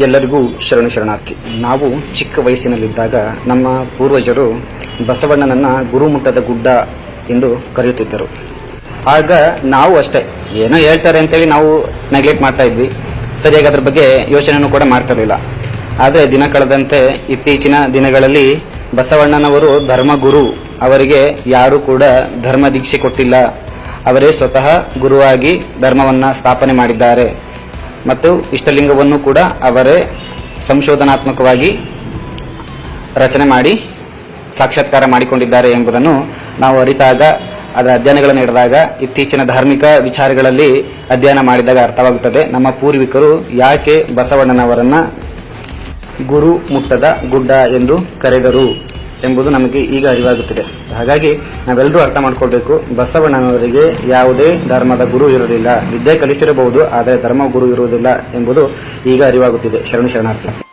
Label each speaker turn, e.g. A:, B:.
A: ಎಲ್ಲರಿಗೂ ಶರಣು ಶರಣಾರ್ಥಿ. ನಾವು ಚಿಕ್ಕ ವಯಸ್ಸಿನಲ್ಲಿದ್ದಾಗ ನಮ್ಮ ಪೂರ್ವಜರು ಬಸವಣ್ಣನನ್ನ ಗುರುಮುಟ್ಟದ ಗುಡ್ಡ ಎಂದು ಕರೆಯುತ್ತಿದ್ದರು. ಆಗ ನಾವು ಅಷ್ಟೇ, ಏನೋ ಹೇಳ್ತಾರೆ ಅಂತೇಳಿ ನಾವು ನೆಗ್ಲೆಕ್ಟ್ ಮಾಡ್ತಾ ಇದ್ವಿ. ಸರಿಯಾಗಿ ಅದ್ರ ಬಗ್ಗೆ ಯೋಚನೆಯನ್ನು ಕೂಡ ಮಾಡ್ತಿರಲಿಲ್ಲ ಆದರೆ ದಿನ ಕಳೆದಂತೆ ಇತ್ತೀಚಿನ ದಿನಗಳಲ್ಲಿ ಬಸವಣ್ಣನವರು ಧರ್ಮಗುರು. ಅವರಿಗೆ ಯಾರೂ ಕೂಡ ಧರ್ಮ ದೀಕ್ಷೆ ಕೊಟ್ಟಿಲ್ಲ. ಅವರೇ ಸ್ವತಃ ಗುರುವಾಗಿ ಧರ್ಮವನ್ನ ಸ್ಥಾಪನೆ ಮಾಡಿದ್ದಾರೆ. ಮತ್ತು ಇಷ್ಟಲಿಂಗವನ್ನು ಕೂಡ ಅವರೇ ಸಂಶೋಧನಾತ್ಮಕವಾಗಿ ರಚನೆ ಮಾಡಿ ಸಾಕ್ಷಾತ್ಕಾರ ಮಾಡಿಕೊಂಡಿದ್ದಾರೆ ಎಂಬುದನ್ನು ನಾವು ಅರಿತಾಗ ಅದರ ಅಧ್ಯಯನಗಳನ್ನು ನಡೆದಾಗ ಇತ್ತೀಚಿನ ಧಾರ್ಮಿಕ ವಿಚಾರಗಳಲ್ಲಿ ಅಧ್ಯಯನ ಮಾಡಿದಾಗ ಅರ್ಥವಾಗುತ್ತದೆ. ನಮ್ಮ ಪೂರ್ವಿಕರು ಯಾಕೆ ಬಸವಣ್ಣನವರನ್ನ ಗುರು ಮುಟ್ಟದ ಗುಡ್ಡ ಎಂದು ಕರೆದರು? ಎಂಬುದು ನಮಗೆ ಈಗ ಅರಿವಾಗುತ್ತಿದೆ. ಹಾಗಾಗಿ ನಾವೆಲ್ಲರೂ ಅರ್ಥ ಮಾಡ್ಕೊಳ್ಬೇಕು. ಬಸವಣ್ಣನವರಿಗೆ ಯಾವುದೇ ಧರ್ಮದ ಗುರು ಇರಲಿಲ್ಲ ವಿದ್ಯೆ ಕಲಿಸಿರಬಹುದು, ಆದರೆ ಧರ್ಮ ಗುರು ಇರುವುದಿಲ್ಲ ಎಂಬುದು ಈಗ ಅರಿವಾಗುತ್ತಿದೆ. ಶರಣು ಶರಣಾರ್ಥಿ.